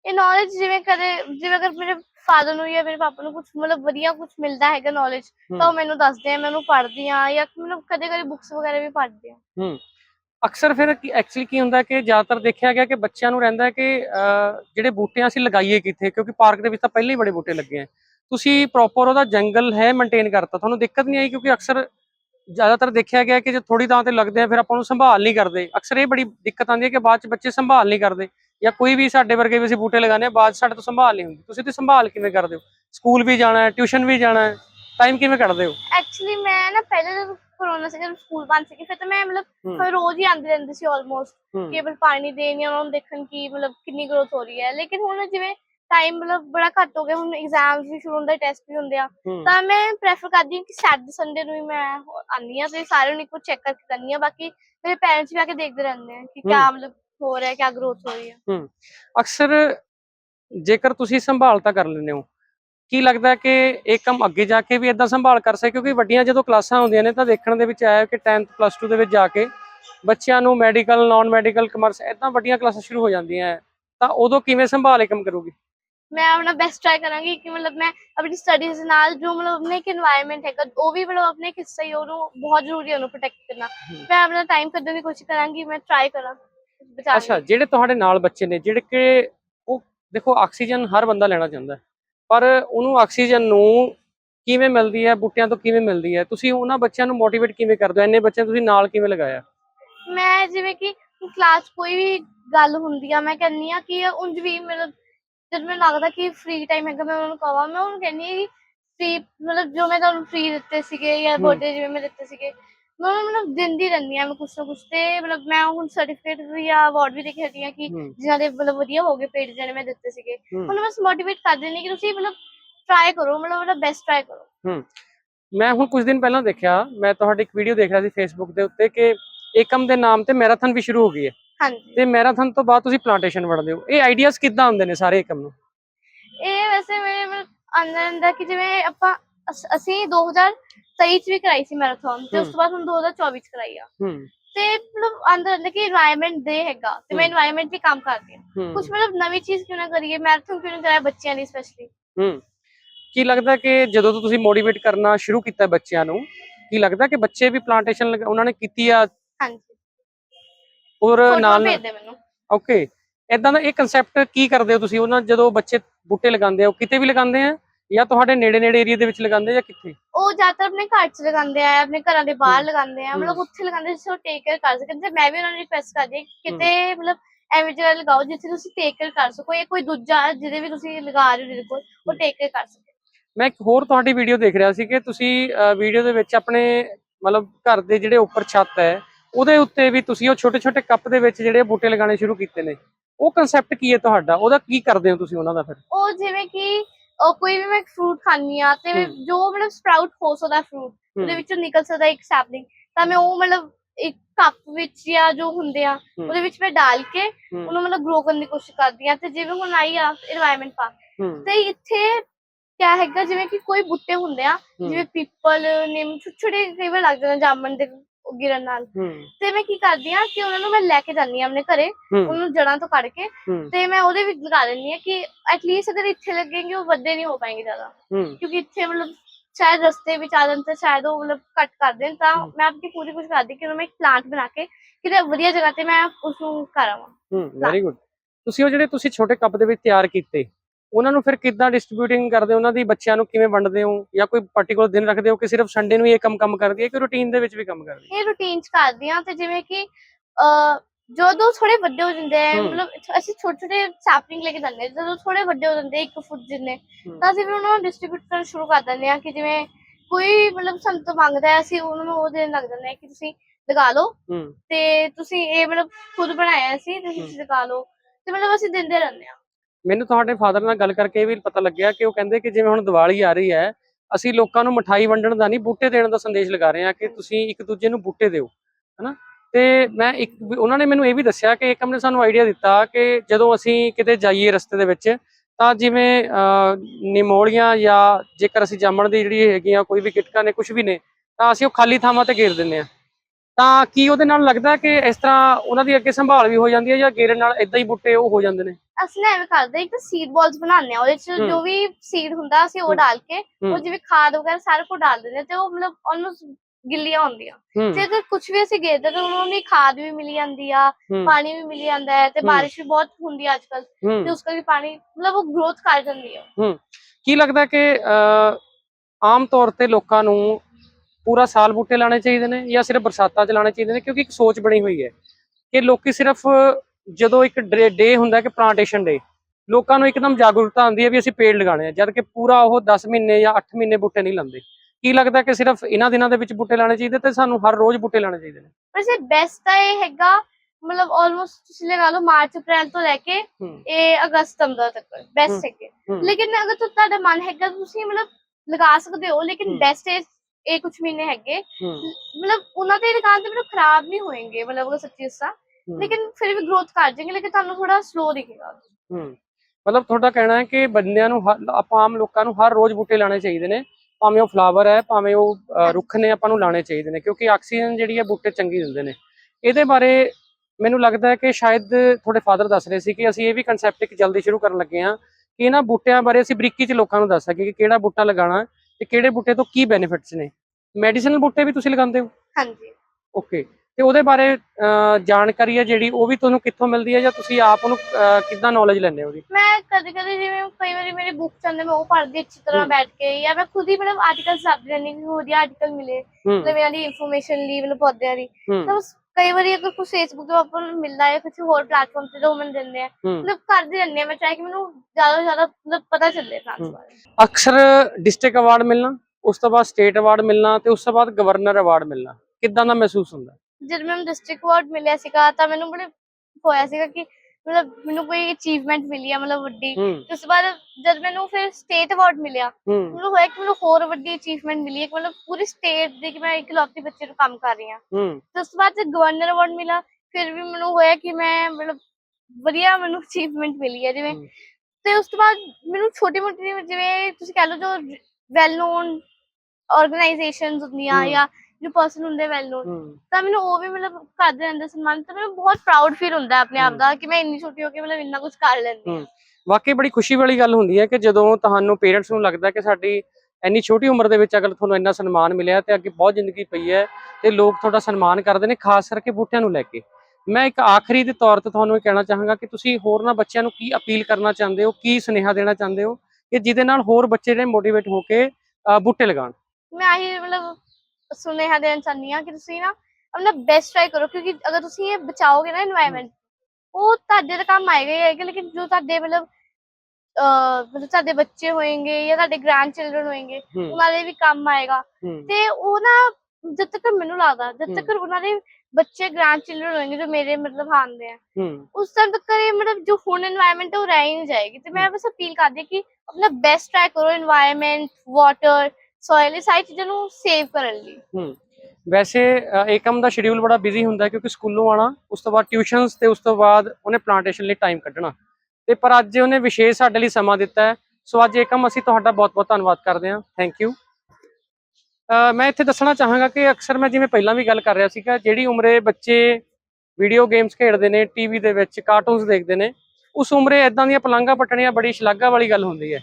ਇਹ ਨੌਲੇਜ ਜਿਵੇਂ ਕਦੇ ਜਿਵੇਂ ਅਗਰ ਮੇਰੇ ਫਾਦਰ ਨੂੰ ਜਾਂ ਮੇਰੇ ਪਾਪਾ ਨੂੰ ਕੁਝ ਮਤਲਬ ਵਧੀਆ ਕੁਝ ਮਿਲਦਾ ਹੈਗਾ ਨੌਲੇਜ ਤਾਂ ਉਹ ਮੈਨੂੰ ਦੱਸਦੇ ਆ ਮੈਂ ਉਹਨੂੰ ਪੜ੍ਹਦੀ ਆ ਜਾਂ ਮਤਲਬ ਕਦੇ ਕਦੇ ਬੁੱਕਸ ਵਗੈਰਾ ਵੀ ਪੜ੍ਹਦੀ ਆ ਹੂੰ। ਅਕਸਰ ਫਿਰ ਐਕਚੁਅਲੀ ਕੀ ਹੁੰਦਾ ਕਿ ਜ਼ਿਆਦਾਤਰ ਦੇਖਿਆ ਗਿਆ ਕਿ ਬੱਚਿਆਂ ਨੂੰ ਰਹਿੰਦਾ ਕਿ ਜਿਹੜੇ ਬੂਟੇ ਅਸੀਂ ਲਗਾਈਏ ਕਿੱਥੇ ਕਿਉਂਕਿ ਪਾਰਕ ਦੇ ਵਿੱਚ ਤਾਂ ਪਹਿਲਾਂ ਹੀ ਬੜੇ ਬੂਟੇ ਲੱਗੇ ਆ। ਤੁਸੀਂ ਪ੍ਰੋਪਰ ਉਹਦਾ ਜੰਗਲ ਹੈ ਮੇਨਟੇਨ ਕਰਤਾ ਤੁਹਾਨੂੰ ਦਿੱਕਤ ਨਹੀਂ ਆਈ ਕਿਉਂਕਿ ਅਕਸਰ ਜ਼ਿਆਦਾਤਰ ਦੇਖਿਆ ਗਿਆ ਕਿ ਜੇ ਥੋੜੀ ਥਾਂ ਤੇ ਲੱਗਦੇ ਆ ਫਿਰ ਆਪਾਂ ਉਹਨੂੰ ਸੰਭਾਲ ਨਹੀਂ ਕਰਦੇ। ਅਕਸਰ ਇਹ ਬੜੀ ਦਿੱਕਤ ਆਉਂਦੀ ਹੈ ਕਿ ਬਾਅਦ ਚ ਬੱਚੇ ਸੰਭਾਲ ਨਹੀਂ ਕਰਦੇ। ਜਾਂ ਕੋਈ ਵੀ ਸਾਡੇ ਵਰਗੇ ਵੀ ਅਸੀਂ ਬੂਟੇ ਲਗਾਉਂਦੇ ਆ ਬਾਅਦ ਸਾਡੇ ਤੋਂ ਸੰਭਾਲ ਨਹੀਂ ਹੁੰਦੀ। ਤੁਸੀਂ ਤੇ ਸੰਭਾਲ ਕਿਵੇਂ ਕਰਦੇ ਹੋ? ਸਕੂਲ ਵੀ ਜਾਣਾ ਹੈ ਟਿਊਸ਼ਨ ਵੀ ਜਾਣਾ ਹੈ ਟਾਈਮ ਕਿਵੇਂ ਕੱਢਦੇ ਹੋ? ਐਕਚੁਅਲੀ ਮੈਂ ਨਾ ਪਹਿਲੇ ਜਦੋਂ ਕਰੋਨਾ ਸੀ ਜਦੋਂ ਸਕੂਲ ਬੰਦ ਸੀ ਫਿਰ ਤਾਂ ਮੈਂ ਮਤਲਬ ਰੋਜ਼ ਹੀ ਆਉਂਦੀ ਰਹਿੰਦੀ ਸੀ ਆਲਮੋਸਟ ਹੂੰ। ਕੇਵਲ ਪਾਣੀ ਦੇਣ ਜਾਂ ਉਹਨਾਂ ਨੂੰ ਦੇਖਣ ਕੀ ਮਤਲਬ ਕਿੰਨੀ ਗਰੋਥ ਹੋ ਰਹੀ ਹੈ। ਲੇਕਿਨ ਹੁਣ ਜਿਵੇਂ ਟਾਈਮ ਮਤਲਬ ਬੜਾ ਘੱਟ ਹੋ ਗਿਆ ਹੁਣ ਐਗਜ਼ਾਮਸ ਵੀ ਸ਼ੁਰੂ ਹੁੰਦੇ ਟੈਸਟ ਵੀ ਹੁੰਦੇ ਆ ਤਾਂ ਮੈਂ ਪ੍ਰੈਫਰ ਕਰਦੀ ਹਾਂ ਕਿ ਸੈਟਰਡੇ ਸੰਡੇ ਨੂੰ ਹੀ ਮੈਂ ਆਉਂਦੀ ਹਾਂ ਤੇ ਸਾਰਿਆਂ ਨੂੰ ਇੱਕ ਵਾਰ ਚੈੱਕ ਕਰਕੇ ਕਰਨੀ ਆ ਬਾਕੀ ਮੇਰੇ ਪੈਰੈਂਟਸ ਵੀ ਆ ਕੇ ਦੇਖਦੇ ਰਹਿੰਦੇ ਆ ਕਿ ਕਿਆ ਮਤਲਬ ਹੋ ਰਿਹਾ ਕਿਆ ਗਰੋਥ ਹੋ ਰਹੀ ਹੈ? ਹੂੰ। ਅਕਸਰ ਜੇਕਰ ਤੁਸੀਂ ਸੰਭਾਲ ਤਾਂ ਕਰ ਲੈਂਦੇ ਹੋ। ਕੀ ਲੱਗਦਾ ਕਿ ਇਹ ਕੰਮ ਅੱਗੇ ਜਾ ਕੇ ਵੀ ਇਦਾਂ ਸੰਭਾਲ ਕਰ ਸਕੇ? ਕਿਉਂਕਿ ਵੱਡੀਆਂ ਜਦੋਂ ਕਲਾਸਾਂ ਆਉਂਦੀਆਂ ਨੇ ਤਾਂ ਦੇਖਣ ਦੇ ਵਿੱਚ ਆਇਆ ਕਿ 10th ਪਲੱਸ 2 ਦੇ ਵਿੱਚ ਜਾ ਕੇ ਬੱਚਿਆਂ ਨੂੰ ਮੈਡੀਕਲ ਨਾਨ ਮੈਡੀਕਲ ਕਮਰਸ ਇਦਾਂ ਵੱਡੀਆਂ ਕਲਾਸਾਂ ਸ਼ੁਰੂ ਹੋ ਜਾਂਦੀਆਂ ਤਾਂ ਉਦੋਂ ਕਿਵੇਂ ਸੰਭਾਲ ਇਹ ਕੰਮ ਕਰੋਗੇ? ਮੈਂ ਆਪਣਾ ਬੈਸਟ ਟਰਾਈ ਕਰਾਂਗੀ ਕਿ ਮਤਲਬ ਮੈਂ ਆਪਣੀ ਸਟੱਡੀਜ਼ ਨਾਲ ਜੋ ਮਤਲਬ ਆਪਣੇ ਇੱਕ এনवायरमेंट ਹੈਗਾ ਉਹ ਵੀ ਮਤਲਬ ਆਪਣੇ ਕਿੱਸੇ ਹੀ ਉਹਨੂੰ ਬਹੁਤ ਜ਼ਰੂਰੀ ਹੈ ਉਹਨੂੰ ਪ੍ਰੋਟੈਕਟ ਕਰਨਾ। ਮੈਂ ਆਪਣਾ ਟਾਈਮ ਕੱਢਣ ਦੀ ਕੋਸ਼ਿਸ਼ ਕਰਾਂਗੀ ਮੈਂ ਟਰਾਈ ਕਰਾਂ। ਬਚਾਉਣ ਅੱਛਾ। ਜਿਹੜੇ ਤੁਹਾਡੇ ਨਾਲ ਬੱਚੇ ਨੇ ਜਿਹੜੇ ਕਿ ਉਹ ਦੇਖੋ ਆਕਸੀਜਨ ਹਰ ਬੰਦਾ ਲੈਣਾ ਚਾਹੁੰਦਾ ਪਰ ਉਹਨੂੰ ਆਕਸੀਜਨ ਨੂੰ ਕਿਵੇਂ ਮਿਲਦੀ ਹੈ ਬੂਟਿਆਂ ਤੋਂ ਕਿਵੇਂ ਮਿਲਦੀ ਹੈ? ਤੁਸੀਂ ਉਹਨਾਂ ਬੱਚਿਆਂ ਨੂੰ ਮੋਟੀਵੇਟ ਕਿਵੇਂ ਕਰਦੇ ਹੋ? ਇੰਨੇ ਬੱਚਿਆਂ ਨੂੰ ਤੁਸੀਂ ਨਾਲ ਕਿਵੇਂ ਲਗਾਇਆ? ਮੈਂ ਜਿਵੇਂ ਕਿ ਕਲਾਸ ਕੋਈ ਵੀ ਗੱਲ ਹੁੰਦੀ ਆ ਮੈਂ ਕਹਿੰਨੀ ਆ ਕਿ ਉਂਝ ਵੀ ਮਤਲਬ ਜਦ ਮੈਨੂੰ ਲੱਗਦਾ ਕਿ ਫ੍ਰੀ ਟਾਈਮ ਹੈਗਾ ਮੈਂ ਉਹਨਾਂ ਨੂੰ ਕਹਾਂ ਮੈਂ ਉਹਨੂੰ ਕਹਿੰਨੀ ਆ ਕਿ ਫ੍ਰੀ ਮਤਲਬ ਜੋ ਮੈਂ ਤੁਹਾਨੂੰ ਫ੍ਰੀ ਦਿੱਤੇ ਸੀਗੇ ਜਾਂ। ਬਰਥਡੇ ਜਿਵੇਂ ਮੈਂ ਦਿੱਤੇ ਸੀਗੇ ਮੈਂ ਮਤਲਬ ਦਿੰਦੀ ਰਹਿੰਦੀ ਆ ਮੈਂ ਕੁਛ ਨਾ ਕੁਛ ਤੇ ਮਤਲਬ ਮੈਂ ਹੁਣ ਸਰਟੀਫਿਕੇਟ ਵੀ ਜਾਂ ਅਵਾਰਡ ਵੀ ਦੇ ਕੇ ਹਟੀ ਆ ਕਿ ਹੂੰ। ਜਿਨ੍ਹਾਂ ਦੇ ਮਤਲਬ ਵਧੀਆ ਹੋ ਗਏ ਪੇਜ ਜਿਹੜੇ ਮੈਂ ਦਿੱਤੇ ਸੀਗੇ। ਹੂੰ। ਉਹਨੂੰ ਬਸ ਮੋਟੀਵੇਟ ਕਰ ਦਿੰਦੀ ਕਿ ਤੁਸੀਂ ਮਤਲਬ ਟਰਾਈ ਕਰੋ ਮਤਲਬ ਉਹਦਾ ਬੈਸਟ ਟਰਾਈ ਕਰੋ। ਮੈਂ ਹੁਣ ਕੁਝ ਦਿਨ ਪਹਿਲਾਂ ਦੇਖਿਆ ਮੈਂ ਤੁਹਾਡੀ ਇੱਕ ਵੀਡੀਓ ਦੇਖ ਰਿਹਾ ਸੀ ਫੇਸਬੁੱਕ ਦੇ ਉੱਤੇ ਕਿ ਏਕਮ ਦੇ ਨਾਮ ਤੇ ਮੈਰਾਥਨ ਵੀ ਸ਼ੁਰੂ ਹੋ ਗਈ ਹੈ। ਹਾਂਜੀ। ਤੇ ਮੈਰਾਥਨ ਤੋਂ ਬਾਅਦ ਤੁਸੀਂ ਪਲਾਂਟੇਸ਼ਨ ਵੜਦੇ ਹੋ। ਇਹ ਆਈਡੀਆਜ਼ ਕਿੱਦਾਂ ਆਉਂਦੇ ਨੇ ਸਾਰੇ ਏਕਮ ਨੂੰ? ਇਹ ਵੈਸੇ ਮੇਰੇ ਮਤਲਬ ਅੰਦਰ ਅੰਦਰ ਕਿ ਜਿਵੇਂ ਆਪਾਂ ਅਸੀਂ 2023 ਚ ਵੀ ਕਰਾਈ ਸੀ ਮੈਰਾਥਨ ਤੇ ਉਸ ਤੋਂ ਬਾਅਦ ਹੁਣ 2024 ਚ ਕਰਾਈ ਆ। ਤੇ ਮਤਲਬ ਅੰਦਰ ਅੰਦਰ ਕਿ এনवायरमेंट ਦੇ ਹੈਗਾ ਤੇ ਮੈਂ এনवायरमेंट ਵੀ ਕੰਮ ਕਰਦੀ ਹਾਂ। ਕੁਝ ਮਤਲਬ ਨਵੀਂ ਚੀਜ਼ ਕਿਉਂ ਨਾ ਕਰੀਏ ਮੈਰਾਥਨ ਕਿਉਂ ਨਾ ਕਰਾਏ ਬੱਚਿਆਂ ਲਈ ਸਪੈਸ਼ਲੀ ਕੀ ਲੱਗਦਾ ਕਿ ਜਦੋਂ ਤੋਂ ਤੁਸੀਂ ਮੋਟੀਵੇਟ ਕਰਨਾ ਸ਼ੁਰੂ ਕੀਤਾ ਬੱਚਿਆਂ ਨੂੰ ਕੀ ਲੱਗਦਾ ਕਿ ਬੱਚੇ ਵੀ ਪਲਾਂਟੇਸ਼ਨ ਉਹਨਾਂ ਨੇ ਕੀਤੀ ਆ? ਹਾਂਜੀ। ਔਰ ਨਾਲ ਓਕੇ ਇਦਾਂ ਦਾ ਇਹ ਕਨਸੈਪਟ ਕੀ ਕਰਦੇ ਹੋ ਤੁਸੀਂ? ਉਹਨਾਂ ਜਦੋਂ ਬੱਚੇ ਬੂਟੇ ਲਗਾਉਂਦੇ ਆ ਉਹ ਕਿਤੇ ਵੀ ਲਗਾਉਂਦੇ ਆ? ਜਾਂ ਤੁਹਾਡੇ ਨੇੜੇ ਨੇੜੇ ਏਰੀਆ ਦੇ ਵਿੱਚ ਲਗਾਉਂਦੇ ਜਾਂ ਕਿੱਥੇ? ਉਹ ਜ਼ਿਆਦਾਤਰ ਆਪਣੇ ਘਰ ਚ ਲਗਾਉਂਦੇ ਆ ਆਪਣੇ ਘਰਾਂ ਦੇ ਬਾਹਰ ਲਗਾਉਂਦੇ ਆ। ਮਤਲਬ ਉੱਥੇ ਲਗਾਉਂਦੇ ਜਿੱਥੇ ਉਹ ਟੇਕ ਕੇਅਰ ਕਰ ਸਕਣ ਤੇ ਮੈਂ ਵੀ ਉਹਨਾਂ ਨੂੰ ਰਿਕੁਐਸਟ ਕਰਦੀ ਕਿਤੇ ਮਤਲਬ ਐਵੇਂ ਜਗ੍ਹਾ ਲਗਾਓ ਜਿੱਥੇ ਤੁਸੀਂ ਟੇਕ ਕੇਅਰ ਕਰ ਸਕੋ ਇਹ ਕੋਈ ਦੂਜਾ ਜਿਹਦੇ ਵੀ ਤੁਸੀਂ ਲਗਾ ਰਹੇ ਹੋ ਜਿਹਦੇ ਕੋਲ ਉਹ ਟੇਕ ਕੇਅਰ ਕਰ ਸਕੇ ਮੈਂ ਇੱਕ ਹੋਰ ਤੁਹਾਡੀ ਵੀਡੀਓ ਦੇਖ ਰਿਹਾ ਸੀ ਕਿ ਤੁਸੀਂ ਵੀਡੀਓ ਦੇ ਵਿੱਚ ਆਪਣੇ ਮਤਲਬ ਘਰ ਦੇ ਜਿਹੜੇ ਉੱਪਰ ਛੱਤ ਹੈ ਉਹਦੇ ਉੱਤੇ ਵੀ ਤੁਸੀਂ ਉਹ ਛੋਟੇ ਛੋਟੇ ਕੱਪ ਦੇ ਵਿੱਚ ਜਿਹੜੇ ਬੂਟੇ ਲਗਾਉਣੇ ਸ਼ੁਰੂ ਕੀਤੇ ਨੇ। ਉਹ ਕਨਸੈਪਟ ਕੀ ਹੈ ਤੁਹਾਡਾ? ਉਹਦਾ ਕੀ ਕਰਦੇ ਹੋ ਤੁਸੀਂ ਉਹਨਾਂ ਦਾ ਫਿਰ? ਉਹ ਜਿਵੇਂ ਕਿ ਅਹ ਕੋਈ ਵੀ ਮੈਂ ਫਰੂਟ ਖਾਣੀ ਆ ਤੇ ਜੋ ਮਤਲਬ ਸਪਰਾਊਟ ਹੋ ਸਕਦਾ ਫਰੂਟ ਉਹਦੇ ਵਿੱਚੋਂ ਨਿਕਲ ਸਕਦਾ ਇੱਕ ਸੈਪਲਿੰਗ ਤਾਂ ਮੈਂ ਉਹ ਮਤਲਬ ਇੱਕ ਕੱਪ ਵਿੱਚ ਜਾਂ ਜੋ ਹੁੰਦੇ ਆ ਉਹਦੇ ਵਿੱਚ ਮੈਂ ਡਾਲ ਕੇ ਉਹਨੂੰ ਮਤਲਬ ਗਰੋ ਕਰਨ ਦੀ ਕੋਸ਼ਿਸ਼ ਕਰਦੀ ਆ ਤੇ ਜਿਵੇਂ ਹੁਣ ਆਈ ਆ এনवायरमेंट ਪਾਰਕ ਤੇ ਇੱਥੇ ਕਿਆ ਹੈਗਾ ਜਿਵੇਂ ਕਿ ਕੋਈ ਬੂਟੇ ਹੁੰਦੇ ਆ ਜਿਵੇਂ ਪੀਪਲ ਨਿੰਮ ਛੋਟੇ ਛੋਟੇ ਕਈ ਵਾਰ ਲੱਗ ਜਾਂਦੇ ਆ, ਜਾਮਣ ਦੇ ਗਿਰਨ ਨਾਲ। ਤੇ ਮੈਂ ਕੀ ਕਰਦੀ ਆ ਕਿ ਉਹਨਾਂ ਨੂੰ ਮੈਂ ਲੈ ਕੇ ਜਾਂਦੀ ਆ ਆਪਣੇ ਘਰੇ ਉਹਨੂੰ ਜੜਾਂ ਤੋਂ ਕੱਢ ਕੇ ਤੇ ਮੈਂ ਉਹਦੇ ਵਿੱਚ ਲਗਾ ਦਿੰਦੀ ਆ ਕਿ ਐਟ ਲੀਸਟ ਅਗਰ ਇੱਥੇ ਲੱਗेंगे ਉਹ ਵੱਡੇ ਨਹੀਂ ਹੋ ਪਾਏਗੇ ਜ਼ਿਆਦਾ। ਕਿਉਂਕਿ ਇੱਥੇ ਮਤਲਬ ਸ਼ਾਇਦ ਰਸਤੇ ਵਿੱਚ ਆ ਜਾਣ ਤਾਂ ਸ਼ਾਇਦ ਉਹ ਮਤਲਬ ਕੱਟ ਕਰ ਦੇਣ ਤਾਂ ਮੈਂ ਆਪਣੀ ਪੂਰੀ ਕੋਸ਼ਿਸ਼ ਕਰਦੀ ਕਿ ਮੈਂ ਇੱਕ ਪਲਾਂਟ ਬਣਾ ਕੇ ਕਿਤੇ ਵਧੀਆ ਜਗ੍ਹਾ ਤੇ ਮੈਂ ਉਸ ਨੂੰ ਕਰਾਵਾਂ ਵੈਰੀ ਗੁੱਡ ਤੁਸੀਂ ਉਹ ਜਿਹੜੇ ਤੁਸੀਂ ਛੋਟੇ ਕੱਪ ਦੇ ਵਿੱਚ ਤਿਆਰ ਕੀਤੇ ਉਹਨਾਂ ਨੂੰ ਫਿਰ ਕਿੱਦਾਂ ਡਿਸਟ੍ਰੀਬਿਊਟਿੰਗ ਕਰਦੇ ਹੋ ਉਹਨਾਂ ਦੀ ਬੱਚਿਆਂ ਨੂੰ ਕਿਵੇਂ ਵੰਡਦੇ ਹੋ ਜਾਂ ਕੋਈ ਪਾਰਟਿਕੂਲਰ ਦਿਨ ਰੱਖਦੇ ਹੋ ਕਿ ਸਿਰਫ ਸੰਡੇ ਨੂੰ ਹੀ ਇਹ ਕੰਮ ਕੰਮ ਕਰਦੀ ਹੈ ਕਿ ਰੂਟੀਨ ਦੇ ਵਿੱਚ ਵੀ ਕੰਮ ਕਰਦੀ ਹੈ ਇਹ ਰੂਟੀਨ ਚ ਕਰਦੀ ਆ ਤੇ ਜਿਵੇਂ ਕਿ ਜਦੋਂ ਥੋੜੇ ਵੱਡੇ ਹੋ ਜਾਂਦੇ ਆ। ਮਤਲਬ ਅਸੀਂ ਛੋਟੇ ਛੋਟੇ ਸੈਪਲਿੰਗ ਲੈ ਕੇ ਜਾਂਦੇ ਆ ਜਦੋਂ ਥੋੜੇ ਵੱਡੇ ਹੋ ਜਾਂਦੇ ਆ, ਇੱਕ ਫੁੱਟ ਜਿੰਨੇ। ਤਾਂ ਅਸੀਂ ਫਿਰ ਉਹਨਾਂ ਨੂੰ ਡਿਸਟ੍ਰੀਬਿਊਟ ਕਰਨਾ ਸ਼ੁਰੂ ਕਰ ਦਿੰਦੇ ਆ ਕਿ ਜਿਵੇਂ ਕੋਈ ਮਤਲਬ ਸਾਨੂੰ ਤੋਂ ਮੰਗਦਾ ਹੈ ਅਸੀਂ ਉਹਨਾਂ ਨੂੰ ਉਹ ਦੇਣ ਲੱਗ ਜਾਂਦੇ ਆ ਕਿ ਤੁਸੀਂ ਲਗਾ ਲਓ ਤੇ ਤੁਸੀਂ ਇਹ ਮਤਲਬ ਖੁਦ ਬਣਾਇਆ ਸੀ। ਤੁਸੀਂ ਲਗਾ ਲਓ ਤੇ ਮਤਲਬ ਅਸੀਂ ਦਿੰਦੇ ਰਹਿੰਦੇ ਆ ਮੈਨੂੰ ਤੁਹਾਡੇ ਫਾਦਰ ਨਾਲ ਗੱਲ ਕਰਕੇ ਇਹ ਵੀ ਪਤਾ ਲੱਗਿਆ ਕਿ ਉਹ ਕਹਿੰਦੇ ਕਿ ਜਿਵੇਂ ਹੁਣ ਦੀਵਾਲੀ ਆ ਰਹੀ ਹੈ, ਅਸੀਂ ਲੋਕਾਂ ਨੂੰ ਮਠਾਈ ਵੰਡਣ ਦਾ ਨਹੀਂ, ਬੂਟੇ ਦੇਣ ਦਾ ਸੰਦੇਸ਼ ਲਗਾ ਰਹੇ ਹਾਂ ਕਿ ਤੁਸੀਂ ਇੱਕ ਦੂਜੇ ਨੂੰ ਬੂਟੇ ਦਿਓ, ਹਨਾ? ਤੇ ਮੈਂ ਇੱਕ, ਉਹਨਾਂ ਨੇ ਮੈਨੂੰ ਇਹ ਵੀ ਦੱਸਿਆ ਕਿ ਇੱਕ ਨੇ ਸਾਨੂੰ ਆਈਡੀਆ ਦਿੱਤਾ ਕਿ ਜਦੋਂ ਅਸੀਂ ਕਿਤੇ ਜਾਈਏ ਰਸਤੇ ਦੇ ਵਿੱਚ, ਤਾਂ ਜਿਵੇਂ ਨਿਮੋਲੀਆਂ ਜਾਂ ਜੇਕਰ ਅਸੀਂ ਜਾਮਣ ਦੀ ਜਿਹੜੀ ਹੈਗੀਆਂ ਕੋਈ ਵੀ ਕਿਟਕਾਂ ਨੇ ਕੁਝ ਵੀ ਨੇ, ਤਾਂ ਅਸੀਂ ਉਹ ਖਾਲੀ ਥਾਵਾਂ ਤੇ ਘੇਰ ਦਿੰਦੇ ਆ ਤਾਂ ਕੀ ਉਹਦੇ ਨਾਲ ਲੱਗਦਾ ਕਿ ਇਸ ਤਰ੍ਹਾਂ ਉਹਨਾਂ ਦੀ ਅੱਗੇ ਸੰਭਾਲ ਵੀ ਹੋ ਜਾਂਦੀ ਹੈ ਜਾਂ ਗੇਰਨ ਨਾਲ ਇਦਾਂ ਹੀ ਬੂਟੇ ਉਹ ਹੋ ਜਾਂਦੇ ਨੇ ਅਸੀਂ ਨਾ ਐਵੇਂ ਕਰਦੇ ਇੱਕ ਸੀਡ ਬਾਲਸ ਬਣਾਉਂਦੇ ਆ ਉਹਦੇ ਚ। ਜੋ ਵੀ ਸੀਡ ਹੁੰਦਾ ਅਸੀਂ ਉਹ। ਡਾਲ ਕੇ। ਉਹ ਜਿਵੇਂ ਖਾਦ ਵਗੈਰਾ ਸਾਰਾ ਕੁਝ ਡਾਲ ਦਿੰਦੇ ਤੇ ਉਹ ਮਤਲਬ ਆਲਮੋਸਟ ਗਿੱਲੀਆਂ ਹੁੰਦੀਆਂ ਤੇ ਅਗਰ ਕੁਝ ਵੀ ਅਸੀਂ ਗੇਰਦੇ ਤਾਂ ਉਹਨਾਂ ਨੂੰ ਖਾਦ ਵੀ ਮਿਲੀ ਜਾਂਦੀ ਆ ਪਾਣੀ ਵੀ ਮਿਲੀ ਜਾਂਦਾ ਹੈ ਤੇ। ਬਾਰਿਸ਼ ਵੀ ਬਹੁਤ ਹੁੰਦੀ ਆ ਅੱਜਕੱਲ ਤੇ ਉਸ ਕਰਕੇ ਪਾਣੀ ਮਤਲਬ ਉਹ ਗਰੋਥ ਕਰ ਜਾਂਦੀ ਆ ਕੀ ਲੱਗਦਾ ਕਿ ਆਮ ਤੌਰ ਤੇ ਲੋਕਾਂ ਨੂੰ ਪੂਰਾ ਸਾਲ ਬੂਟੇ ਲਾਣੇ ਚਾਹੀਦੇ ਨੇ ਜਾਂ ਸਿਰਫ ਬਰਸਾਤਾਂ 'ਚ ਲਾਣੇ ਚਾਹੀਦੇ ਨੇ ਕਿਉਂਕਿ ਇੱਕ ਸੋਚ ਬਣੀ ਹੋਈ ਹੈ ਕਿ ਲੋਕੀ ਸਿਰਫ ਜਦੋਂ ਇੱਕ ਡੇ ਹੁੰਦਾ ਕਿ ਪਲਾਂਟੇਸ਼ਨ ਡੇ ਲੋਕਾਂ ਨੂੰ ਇੱਕਦਮ ਜਾਗਰੂਕਤਾ ਆਉਂਦੀ ਹੈ ਵੀ ਅਸੀਂ ਪੇੜ ਲਗਾਉਣੇ ਆ ਜਦ ਕਿ ਪੂਰਾ ਉਹ 10 ਮਹੀਨੇ ਜਾਂ 8 ਮਹੀਨੇ ਬੂਟੇ ਨਹੀਂ ਲਾਉਂਦੇ। ਕੀ ਲੱਗਦਾ ਕਿ ਸਿਰਫ ਇਹਨਾਂ ਦਿਨਾਂ ਦੇ ਵਿੱਚ ਬੂਟੇ ਲਾਣੇ ਚਾਹੀਦੇ ਤੇ ਸਾਨੂੰ ਹਰ ਰੋਜ਼ ਬੂਟੇ ਲਾਣੇ ਚਾਹੀਦੇ ਨੇ? ਵੈਸੇ ਬੈਸਟ ਤਾਂ ਇਹ ਹੈਗਾ ਮਤਲਬ ਆਲਮੋਸਟ ਤੁਸੀਂ ਲਗਾ ਲਓ ਮਾਰਚ ਅਪ੍ਰੈਲ ਤੋਂ ਲੈ ਕੇ ਇਹ ਅਗਸਤ ਤੱਕ। ਬੈਸਟ ਹੈਗੇ। ਲੇਕਿਨ ਅਗਰ ਤੁਹਾਡਾ ਮਨ ਹੈਗਾ ਤੁਸੀਂ ਮਤਲਬ ਲਗਾ ਸਕਦੇ ਹੋ ਲੇਕਿਨ। ਬੈਸਟ ਇਹ ਇਹ ਕੁਝ ਮਹੀਨੇ ਹੈਗੇ। ਮਤਲਬ ਉਹਨਾਂ ਦੇ ਤੇ ਮਤਲਬ ਖਰਾਬ ਨਹੀਂ ਹੋਣਗੇ ਮਤਲਬ ਅਗਰ ਸੱਚੀ ਦੱਸਾਂ। ਹੂੰ। ਲੇਕਿਨ ਫਿਰ ਵੀ ਗਰੋਥ ਕਰ ਜਾਏंगे ਲੇਕਿਨ ਤੁਹਾਨੂੰ ਥੋੜਾ ਸਲੋ ਦਿਖੇਗਾ। ਮਤਲਬ ਤੁਹਾਡਾ ਕਹਿਣਾ ਹੈ ਕਿ ਬੰਦਿਆਂ ਨੂੰ ਆਪਾਂ ਆਮ ਲੋਕਾਂ ਨੂੰ ਹਰ ਰੋਜ਼ ਬੂਟੇ ਲਾਣੇ ਚਾਹੀਦੇ ਨੇ। ਭਾਵੇਂ ਉਹ ਫਲਾਵਰ ਹੈ ਭਾਵੇਂ ਉਹ ਰੁੱਖ ਨੇ ਆਪਾਂ ਨੂੰ ਲਾਣੇ ਚਾਹੀਦੇ ਨੇ ਕਿਉਂਕਿ ਆਕਸੀਜਨ ਜਿਹੜੀ ਹੈ ਬੂਟੇ ਚੰਗੀ ਦਿੰਦੇ ਨੇ। ਇਹਦੇ ਬਾਰੇ ਮੈਨੂੰ ਲੱਗਦਾ ਹੈ ਕਿ ਸ਼ਾਇਦ ਤੁਹਾਡੇ ਫਾਦਰ ਦੱਸ ਰਹੇ ਸੀ ਕਿ ਅਸੀਂ ਇਹ ਵੀ ਕਨਸੈਪਟ ਇੱਕ ਜਲਦੀ ਸ਼ੁਰੂ ਕਰਨ ਲੱਗੇ ਹਾਂ ਕਿ ਇਹਨਾਂ ਬੂਟਿਆਂ ਬਾਰੇ ਅਸੀਂ ਬਰੀਕੀ 'ਚ ਲੋਕਾਂ ਨੂੰ ਦੱਸ ਸਕੀਏ ਕਿ ਕਿਹੜਾ ਬੂਟਾ ਲਗਾਉਣਾ ਤੇ ਕਿਹੜੇ ਬੂਟੇ ਤੋਂ ਕੀ ਬੈਨੀਫਿਟਸ ਨੇ? ਮੈਡੀਸਿਨਲ ਬੂਟੇ ਵੀ ਤੁਸੀਂ ਲਗਾਉਂਦੇ ਹੋ? ਹਾਂਜੀ। ਓਕੇ ਤੇ ਉਹਦੇ ਬਾਰੇ ਜਾਣਕਾਰੀ ਹੈ ਜਿਹੜੀ ਉਹ ਵੀ ਤੁਹਾਨੂੰ ਕਿੱਥੋਂ ਮਿਲਦੀ ਹੈ ਜਾਂ ਤੁਸੀਂ ਆਪ ਉਹਨੂੰ ਕਿੱਦਾਂ ਨੌਲੇਜ ਲੈਂਦੇ ਹੋ ਉਹਦੀ? ਮੈਂ ਕਦੇ ਕਦੇ ਜਿਵੇਂ ਕਈ ਵਾਰੀ ਮੇਰੇ ਬੁੱਕ ਚੰਦੇ ਮੈਂ ਉਹ ਪੜ੍ਹਦੀ ਅੱਛੀ ਤਰ੍ਹਾਂ। ਬੈਠ ਕੇ ਜਾਂ ਮੈਂ ਖੁਦ ਹੀ ਮਤਲਬ ਆਰਟੀਕਲ ਛਾਪਦੀ ਰਹਿੰਦੀ ਕਿ ਵਧੀਆ ਆਰਟੀਕਲ ਮਿਲੇ ਮਤਲਬ ਇਹਨਾਂ ਦੀ ਇਨਫੋਰਮੇਸ਼ਨ ਲਈ ਮਤਲਬ ਪੌਦਿਆਂ ਦੀ। ਤਾਂ ਬਸ ਕਈ ਵਾਰੀ ਅਗਰ ਕੁਝ ਫੇਸਬੁੱਕ ਤੋਂ ਆਪਾਂ ਨੂੰ ਮਿਲਦਾ ਹੈ ਕੁਝ ਹੋਰ ਪਲੇਟਫਾਰਮ ਤੇ ਜੋ ਮੈਨੂੰ ਦਿੰਦੇ ਆ ਹੂੰ। ਮਤਲਬ ਕਰਦੀ ਰਹਿੰਦੀ ਹਾਂ ਮੈਂ ਚਾਹੇ ਕਿ ਮੈਨੂੰ ਜ਼ਿਆਦਾ ਤੋਂ ਜ਼ਿਆਦਾ ਮਤਲਬ ਪਤਾ ਚੱਲੇ ਫਰਾਂਸ। ਬਾਰੇ। ਅਕਸਰ ਡਿਸਟ੍ਰਿਕਟ ਅਵਾਰਡ ਮਿਲਣਾ ਉਸ ਤੋਂ ਬਾਅਦ ਸਟੇਟ ਅਵਾਰਡ ਮਿਲਣਾ ਤੇ ਉਸ ਤੋਂ ਬਾਅਦ ਗਵਰਨਰ ਅਵਾਰਡ ਮਿਲਣਾ। ਕਿੱਦਾਂ ਦਾ ਮਹਿਸੂਸ ਹੁੰਦਾ? ਜਦ ਮੈਨੂੰ ਡਿਸਟ੍ਰਿਕਟ ਅਵਾਰਡ ਮਿਲਿਆ ਸੀਗਾ ਤਾਂ ਮੈਨੂੰ ਬੜੇ ਹੋਇਆ ਸੀਗਾ ਕਿ ਮਤਲਬ ਮੈਨੂੰ ਕੋਈ ਅਚੀਵਮੈਂਟ ਮਿਲੀ ਆ ਮਤਲਬ ਵੱਡੀ। ਹੂੰ। ਤੇ ਉਸ ਤੋਂ ਬਾਅਦ ਜਦ ਮੈਨੂੰ ਫਿਰ ਸਟੇਟ ਅਵਾਰਡ ਮਿਲਿਆ ਹੂੰ। ਮੈਨੂੰ ਹੋਇਆ ਕਿ ਮੈਨੂੰ ਹੋਰ ਵੱਡੀ ਅਚੀਵਮੈਂਟ ਮਿਲੀ ਹੈ ਕਿ ਮਤਲਬ ਪੂਰੀ ਸਟੇਟ ਦੇ ਕਿ ਮੈਂ ਇਕਲੌਤੀ ਬੱਚੇ ਨੂੰ ਕੰਮ ਕਰ ਰਹੀ ਹਾਂ। ਹੂੰ। ਤੇ ਉਸ ਤੋਂ ਬਾਅਦ ਜਦ ਗਵਰਨਰ ਅਵਾਰਡ ਮਿਲਾ ਫਿਰ ਵੀ ਮੈਨੂੰ ਹੋਇਆ ਕਿ ਮੈਂ ਮਤਲਬ ਵਧੀਆ ਮੈਨੂੰ ਅਚੀਵਮੈਂਟ ਮਿਲੀ ਹੈ ਜਿਵੇਂ ਹਮ। ਤੇ ਉਸ ਤੋਂ ਬਾਅਦ ਮੈਨੂੰ ਛੋਟੀ ਮੋਟੀ ਜਿਵੇਂ ਤੁਸੀਂ ਕਹਿ ਲਓ ਜੋ ਵੈਲ ਨੋਨ ਆਰਗੇਨਾਈਜੇਸ਼ਨਸ ਹੁੰਦੀਆਂ ਹਮ। ਜਾਂ ਜੋ ਪਰਸਨ ਹੁੰਦੇ ਵੈਲ ਨੋਨ ਤਾਂ ਮੈਨੂੰ ਉਹ ਵੀ ਮਤਲਬ ਕਰਦੇ ਰਹਿੰਦੇ ਸਨਮਾਨ ਤਾਂ ਮੈਨੂੰ ਬਹੁਤ ਪ੍ਰਾਊਡ ਫੀਲ ਹੁੰਦਾ ਆਪਣੇ ਆਪ। ਦਾ ਕਿ ਮੈਂ ਇੰਨੀ ਛੋਟੀ ਹੋ ਕੇ ਮਤਲਬ ਇੰਨਾ ਕੁਝ ਕਰ ਲੈਂਦੀ ਹਾਂ। ਵਾਕਈ ਬੜੀ ਖੁਸ਼ੀ ਵਾਲੀ ਗੱਲ ਹੁੰਦੀ ਹੈ ਕਿ ਜਦੋਂ ਤੁਹਾਨੂੰ ਪੇਰੈਂਟਸ ਨੂੰ ਲੱਗਦਾ ਕਿ ਸਾਡੀ ਇੰਨੀ ਛੋਟੀ ਉਮਰ ਦੇ ਵਿੱਚ ਅਗਰ ਤੁਹਾਨੂੰ ਇੰਨਾ ਸਨਮਾਨ ਮਿਲਿਆ ਤੇ ਅੱਗੇ ਬਹੁਤ ਜ਼ਿੰਦਗੀ ਪਈ ਹੈ ਤੇ ਲੋਕ ਤੁਹਾਡਾ ਸਨਮਾਨ ਕਰਦੇ ਨੇ ਖਾਸ ਕਰਕੇ ਬੂਟਿਆਂ ਨੂੰ ਲੈ ਕੇ। ਮੈਂ ਇੱਕ ਆਖਰੀ ਦੇ ਤੌਰ ਤੇ ਤੁਹਾਨੂੰ ਇਹ ਕਹਿਣਾ ਚਾਹਾਂਗਾ ਕਿ ਤੁਸੀਂ ਹੋਰਨਾਂ ਬੱਚਿਆਂ ਨੂੰ ਕੀ ਅਪੀਲ ਕਰਨਾ ਚਾਹੁੰਦੇ ਹੋ ਕੀ ਸੁਨੇਹਾ ਦੇਣਾ ਚਾਹੁੰਦੇ ਹੋ ਕਿ ਜਿਹਦੇ ਨਾਲ ਹੋਰ ਬੱਚੇ ਜਿਹੜੇ ਮੋਟੀਵੇਟ ਹੋ ਕੇ ਬੂਟੇ ਲਗਾਉਣ? ਮੈਂ ਆਹੀ ਮਤਲਬ ਸੁਨੇਹਾ ਦੇਣਾ ਚਾਹੁੰਦੀ ਹਾਂ ਕਿ ਤੁਸੀਂ ਨਾ ਆਪਣਾ ਬੈਸਟ ਟਰਾਈ ਕਰੋ ਕਿਉਂਕਿ ਅਗਰ ਤੁਸੀਂ ਇਹ ਬਚਾਓਗੇ ਨਾ এনवायरमेंट ਉਹ ਤੁਹਾਡੇ ਤਾਂ ਕੰਮ ਆਏਗਾ ਹੀ ਆਏਗਾ ਲੇਕਿਨ ਜੋ ਤੁਹਾਡੇ ਮਤਲਬ ਮਤਲਬ ਤੁਹਾਡੇ ਬੱਚੇ ਹੋਣਗੇ ਜਾਂ ਤੁਹਾਡੇ ਗ੍ਰੈਂਡ ਚਿਲड्रन ਹੋਣਗੇ ਉਹਨਾਂ ਲਈ ਵੀ ਕੰਮ ਆਏਗਾ। ਤੇ ਉਹ ਨਾ ਜਦ ਤੱਕ ਮੈਨੂੰ ਲੱਗਦਾ ਜਦ ਤੱਕ ਉਹਨਾਂ ਦੇ ਬੱਚੇ ਗ੍ਰੈਂਡ ਚਿਲड्रन ਹੋਣਗੇ ਜੋ ਮੇਰੇ ਮਤਲਬ ਆਂਦੇ ਆ ਉਸ ਟਾਈਮ ਤੱਕ ਇਹ ਮਤਲਬ ਜੋ ਹੁਣ এনवायरमेंट ਉਹ ਰਹਿ ਨਹੀਂ ਜਾਏਗੀ। ਤੇ ਮੈਂ ਬਸ ਅਪੀਲ ਕਰਦੀ ਕਿ ਆਪਣਾ ਬੈਸਟ ਟਰਾਈ ਕਰੋ এনवायरमेंट ਵਾਟਰ ਸੋਇਲ ਇਹ ਸਾਰੀ ਚੀਜ਼ਾਂ ਨੂੰ ਸੇਵ ਕਰਨ ਲਈ ਹੂੰ। ਵੈਸੇ ਏਕਮ ਦਾ ਸ਼ਡਿਊਲ ਬੜਾ ਬਿਜ਼ੀ ਹੁੰਦਾ ਕਿਉਂਕਿ ਸਕੂਲੋਂ ਆਣਾ ਉਸ ਤੋਂ ਬਾਅਦ ਟਿਊਸ਼ਨਸ ਤੇ ਉਸ ਤੋਂ ਬਾਅਦ ਉਹਨੇ ਪਲਾਂਟੇਸ਼ਨ ਲਈ ਟਾਈਮ ਕੱਢਣਾ। ਤੇ ਪਰ ਅੱਜ ਉਹਨੇ ਵਿਸ਼ੇਸ਼ ਸਾਡੇ ਲਈ ਸਮਾਂ ਦਿੱਤਾ ਹੈ। ਸੋ ਅੱਜ ਏਕਮ ਅਸੀਂ ਤੁਹਾਡਾ ਬਹੁਤ-ਬਹੁਤ ਧੰਨਵਾਦ ਕਰਦੇ ਹਾਂ। ਥੈਂਕ ਯੂ ਮੈਂ ਇੱਥੇ ਦੱਸਣਾ ਚਾਹਾਂਗਾ ਕਿ ਅਕਸਰ ਮੈਂ ਜਿਵੇਂ ਪਹਿਲਾਂ ਵੀ ਗੱਲ ਕਰ ਰਿਹਾ ਸੀਗਾ, ਜਿਹੜੀ ਉਮਰੇ ਬੱਚੇ ਵੀਡੀਓ ਗੇਮਸ ਖੇਡਦੇ ਨੇ ਟੀਵੀ ਦੇ ਵਿੱਚ ਕਾਰਟੂਨਸ ਦੇਖਦੇ ਨੇ, ਉਸ ਉਮਰੇ ਇਦਾਂ ਦੀਆਂ ਪਲੰਘਾਂ ਪਟਣੀਆਂ ਬੜੀ ਸ਼ਲਾਘਾ ਵਾਲੀ ਗੱਲ ਹੁੰਦੀ ਹੈ।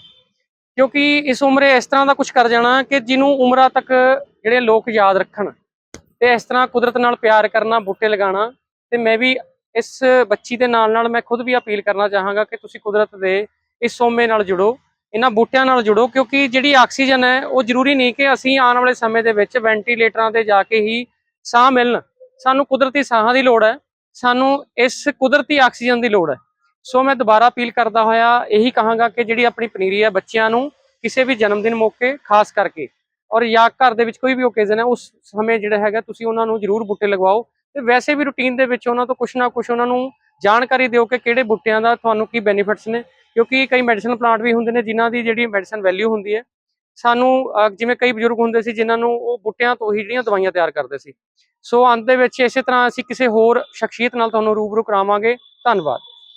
ਕਿਉਂਕਿ ਇਸ ਉਮਰੇ ਇਸ ਤਰ੍ਹਾਂ ਦਾ ਕੁਝ ਕਰ ਜਾਣਾ ਕਿ ਜਿਹਨੂੰ ਉਮਰਾਂ ਤੱਕ ਜਿਹੜੇ ਲੋਕ ਯਾਦ ਰੱਖਣ ਤੇ ਇਸ ਤਰ੍ਹਾਂ ਕੁਦਰਤ ਨਾਲ ਪਿਆਰ ਕਰਨਾ, ਬੂਟੇ ਲਗਾਉਣਾ ਤੇ ਮੈਂ ਵੀ ਇਸ ਬੱਚੀ ਦੇ ਨਾਲ ਨਾਲ ਮੈਂ ਖੁਦ ਵੀ ਅਪੀਲ ਕਰਨਾ ਚਾਹਾਂਗਾ ਕਿ ਤੁਸੀਂ ਕੁਦਰਤ ਦੇ ਇਸ ਸੋਮੇ ਨਾਲ ਜੁੜੋ, ਇਹਨਾਂ ਬੂਟਿਆਂ ਨਾਲ ਜੁੜੋ ਕਿਉਂਕਿ ਜਿਹੜੀ ਆਕਸੀਜਨ ਹੈ ਉਹ ਜ਼ਰੂਰੀ ਨਹੀਂ ਕਿ ਅਸੀਂ ਆਉਣ ਵਾਲੇ ਸਮੇਂ ਦੇ ਵਿੱਚ ਵੈਂਟੀਲੇਟਰਾਂ ਤੇ ਜਾ ਕੇ ਹੀ ਸਾਹ ਮਿਲਣ। ਸਾਨੂੰ ਕੁਦਰਤੀ ਸਾਹਾਂ ਦੀ ਲੋੜ ਹੈ, ਸਾਨੂੰ ਇਸ ਕੁਦਰਤੀ ਆਕਸੀਜਨ ਦੀ ਲੋੜ ਹੈ। ਸੋ ਮੈਂ ਦੁਬਾਰਾ ਅਪੀਲ ਕਰਦਾ ਹੋਇਆ, ਇਹੀ ਕਹਾਂਗਾ ਕਿ ਜਿਹੜੀ ਆਪਣੀ ਪਨੀਰੀ ਹੈ ਬੱਚਿਆਂ ਨੂੰ ਕਿਸੇ ਵੀ ਜਨਮ ਦਿਨ ਮੌਕੇ ਖਾਸ ਕਰਕੇ ਔਰ ਜਾਂ ਘਰ ਦੇ ਵਿੱਚ ਕੋਈ ਵੀ ਓਕੇਜ਼ਨ ਹੈ, ਉਸ ਸਮੇਂ ਜਿਹੜਾ ਹੈਗਾ ਤੁਸੀਂ ਉਹਨਾਂ ਨੂੰ ਜ਼ਰੂਰ ਬੂਟੇ ਲਗਵਾਓ ਤੇ ਵੈਸੇ ਵੀ ਰੁਟੀਨ ਦੇ ਵਿੱਚ ਉਹਨਾਂ ਤੋਂ ਕੁਛ ਨਾ ਕੁਛ ਉਹਨਾਂ ਨੂੰ ਜਾਣਕਾਰੀ ਦਿਓ ਕਿ ਕਿਹੜੇ ਬੂਟਿਆਂ ਦਾ ਤੁਹਾਨੂੰ ਕੀ ਬੈਨੀਫਿਟਸ ਨੇ, ਕਿਉਂਕਿ ਕਈ ਮੈਡੀਸਨ ਪਲਾਂਟ ਵੀ ਹੁੰਦੇ ਨੇ ਜਿਨ੍ਹਾਂ ਦੀ ਜਿਹੜੀ ਮੈਡੀਸਨ ਵੈਲਿਊ ਹੁੰਦੀ ਹੈ, ਸਾਨੂੰ ਜਿਵੇਂ ਕਈ ਬਜ਼ੁਰਗ ਹੁੰਦੇ ਸੀ ਜਿਨ੍ਹਾਂ ਨੂੰ ਉਹ ਬੂਟਿਆਂ ਤੋਂ ਹੀ ਜਿਹੜੀਆਂ ਦਵਾਈਆਂ ਤਿਆਰ ਕਰਦੇ ਸੀ। ਸੋ ਅੰਤ ਦੇ ਵਿੱਚ ਇਸੇ ਤਰ੍ਹਾਂ ਅਸੀਂ ਕਿਸੇ ਹੋਰ ਸ਼ਖਸੀਅਤ ਨਾਲ ਤੁਹਾਨੂੰ ਰੂਬਰੂ ਕਰਾਵਾਂਗੇ। ਧੰਨਵਾਦ।